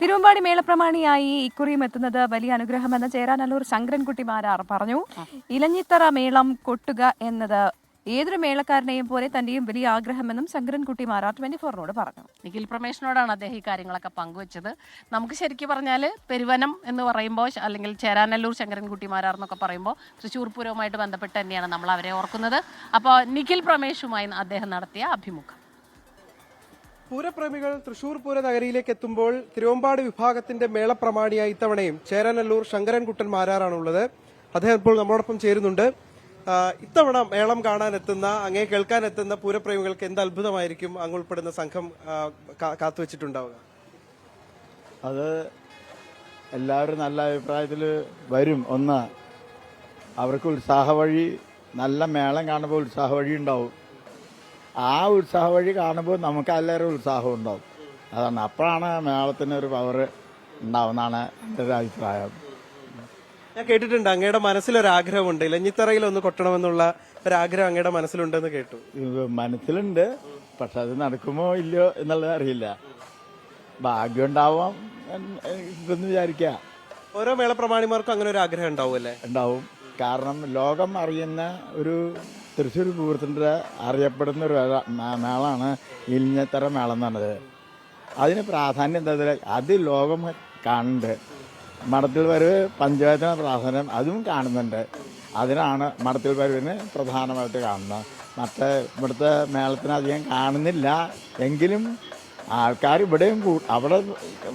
തിരുവമ്പാടി മേളപ്രമാണിയായി ഇക്കുറിയും എത്തുന്നത് വലിയ അനുഗ്രഹമെന്ന് ചേരാനല്ലൂർ ശങ്കരൻകുട്ടിമാരാർ പറഞ്ഞു. ഇലഞ്ഞിത്തറ മേളം കൊട്ടുക എന്നത് ഏതൊരു മേളക്കാരനെയും പോലെ തന്റെയും വലിയ ആഗ്രഹമെന്നും ശങ്കരൻകുട്ടി മാരാർ ട്വന്റി ഫോറിനോട് പറഞ്ഞു. നിഖിൽ പ്രമേഷിനോടാണ് അദ്ദേഹം ഈ കാര്യങ്ങളൊക്കെ പങ്കുവച്ചത്. നമുക്ക് ശരിക്കും പറഞ്ഞാൽ പെരുവനം എന്ന് പറയുമ്പോൾ അല്ലെങ്കിൽ ചേരാനല്ലൂർ ശങ്കരൻകുട്ടി മാരാർ എന്നൊക്കെ പറയുമ്പോൾ തൃശ്ശൂർ പൂരവുമായിട്ട് ബന്ധപ്പെട്ട് തന്നെയാണ് നമ്മൾ അവരെ ഓർക്കുന്നത്. അപ്പോൾ നിഖിൽ പ്രമേഷുമായി അദ്ദേഹം നടത്തിയ അഭിമുഖം. പൂരപ്രേമികൾ തൃശൂർ പൂര നഗരിയിലേക്ക് എത്തുമ്പോൾ തിരുവമ്പാട് വിഭാഗത്തിന്റെ മേളപ്രമാണിയായി ഇത്തവണയും ചേരാനല്ലൂർ ശങ്കരൻകുട്ടൻ മാരാറാണുള്ളത്. അദ്ദേഹം ഇപ്പോൾ നമ്മോടൊപ്പം ചേരുന്നുണ്ട്. ഇത്തവണ മേളം കാണാൻ എത്തുന്ന അങ്ങേ കേൾക്കാൻ എത്തുന്ന പൂരപ്രേമികൾക്ക് എന്ത് അത്ഭുതമായിരിക്കും? അങ്ങ് ഉൾപ്പെടുന്ന സംഘം കാത്തുവച്ചിട്ടുണ്ടാവുക. അത് എല്ലാവരും നല്ല അഭിപ്രായത്തിൽ വരും. ഒന്ന് അവർക്ക് ഉത്സാഹ വഴി നല്ല മേളം കാണുമ്പോൾ ഉത്സാഹ വഴി ഉണ്ടാവും ആ ഉത്സാഹ വഴി കാണുമ്പോൾ നമുക്ക് അതിലേറെ ഉത്സാഹം ഉണ്ടാവും. അതാണ്. അപ്പോഴാണ് മേളത്തിന് ഒരു പവർ ഉണ്ടാവുന്നതാണ് എന്റെ ഒരു അഭിപ്രായം. ഞാൻ കേട്ടിട്ടുണ്ട് അങ്ങയുടെ മനസ്സിലൊരാഗ്രഹമുണ്ട്. ഇലഞ്ഞിത്തറയിൽ ഒന്ന് കൊട്ടണമെന്നുള്ള ഒരാഗ്രഹം അങ്ങയുടെ മനസ്സിലുണ്ടെന്ന് കേട്ടു. മനസ്സിലുണ്ട് പക്ഷെ അത് നടക്കുമോ ഇല്ലയോ എന്നുള്ളത് അറിയില്ല. ഭാഗ്യം ഉണ്ടാവാം എന്ന് ഇതെന്ന് വിചാരിക്കുക ഓരോ മേളപ്രമാണിമാർക്കും അങ്ങനെ ഒരു ആഗ്രഹം ഉണ്ടാവുമല്ലേ ഉണ്ടാവും. കാരണം ലോകം അറിയുന്ന ഒരു തൃശ്ശൂർ പൂരത്തിന്റെ അറിയപ്പെടുന്ന ഒരു മേളാണ് ഇലിഞ്ഞത്തറ മേളം എന്ന് പറഞ്ഞത്. അതിന് പ്രാധാന്യം എന്താ അത് ലോകം കാണുന്നുണ്ട്. മടത്തിൽ വരവ് പഞ്ചായത്തിന് പ്രാധാന്യം അതും കാണുന്നുണ്ട്. അതിനാണ് മടത്തിൽ വരവിന് പ്രധാനമായിട്ട് കാണുന്നത്. മറ്റേ ഇവിടുത്തെ മേളത്തിന് അധികം കാണുന്നില്ല. എങ്കിലും ആൾക്കാർ ഇവിടെയും അവിടെ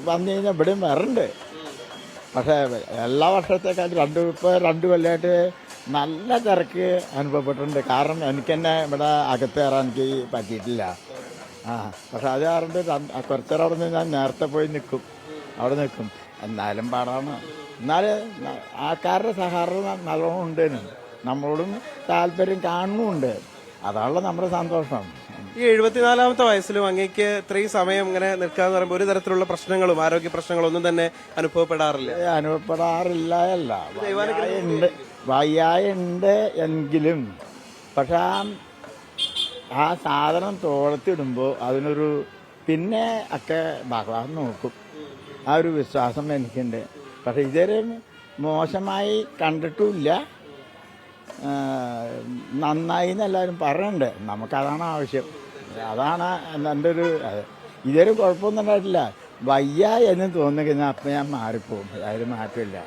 വന്നു കഴിഞ്ഞാൽ ഇവിടെയും വരണ്ട് പക്ഷേ എല്ലാ വർഷത്തേക്കാളും രണ്ട് ഇപ്പോൾ രണ്ട് കൊല്ലമായിട്ട് നല്ല തിരക്ക് അനുഭവപ്പെട്ടിട്ടുണ്ട്. കാരണം എനിക്ക് തന്നെ ഇവിടെ അകത്ത് കയറാൻ എനിക്ക് പറ്റിയിട്ടില്ല. ആ പക്ഷെ അത് കാരണം കുറച്ചേരം അവിടെ നിന്ന് ഞാൻ നേരത്തെ പോയി നിൽക്കും. അവിടെ നിൽക്കും. എന്നാലും പാടാണ്. എന്നാൽ ആൾക്കാരുടെ സഹകരണം നല്ലോണം ഉണ്ട്. നമ്മളോടും താല്പര്യം കാണുന്നുമുണ്ട്. അതാണല്ലോ നമ്മുടെ സന്തോഷം. ഈ എഴുപത്തിനാലാമത്തെ വയസ്സിലും അങ്ങേക്ക് ഇത്രയും സമയം ഇങ്ങനെ നിൽക്കാന്ന് പറയുമ്പോൾ ഒരു തരത്തിലുള്ള പ്രശ്നങ്ങളും ആരോഗ്യ പ്രശ്നങ്ങളും ഒന്നും തന്നെ അനുഭവപ്പെടാറില്ല. അനുഭവപ്പെടാറില്ല അല്ല. വയ്യായുണ്ട് എങ്കിലും. പക്ഷെ ആ ആ സാധനം തോളത്തിടുമ്പോൾ അതിനൊരു പിന്നെ ഒക്കെ ഭഗവാൻ നോക്കും. ആ ഒരു വിശ്വാസം എനിക്കുണ്ട്. പക്ഷെ ഇതുവരെ മോശമായി കണ്ടിട്ടുമില്ല. നന്നായി എന്നെല്ലാവരും പറയുന്നുണ്ട് നമുക്കതാണ് ആവശ്യം. അതാണ് എന്റെ ഒരു. ഇതൊരു കുഴപ്പമൊന്നും ഉണ്ടായിട്ടില്ല. വയ്യ എന്ന് തോന്നി കഴിഞ്ഞാൽ അപ്പം ഞാൻ മാറിപ്പോകും. അതായത് മാറ്റമില്ല.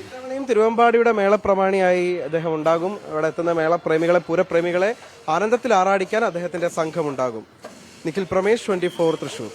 ഇത്തവണയും തിരുവമ്പാടിയുടെ മേളപ്രമാണിയായി അദ്ദേഹം ഉണ്ടാകും. അവിടെ എത്തുന്ന മേളപ്രേമികളെ പൂരപ്രേമികളെ ആനന്ദത്തിൽ ആറാടിക്കാൻ അദ്ദേഹത്തിന്റെ സംഘം ഉണ്ടാകും നിഖിൽ പ്രമേഷ് ട്വന്റി ഫോർ തൃശൂർ.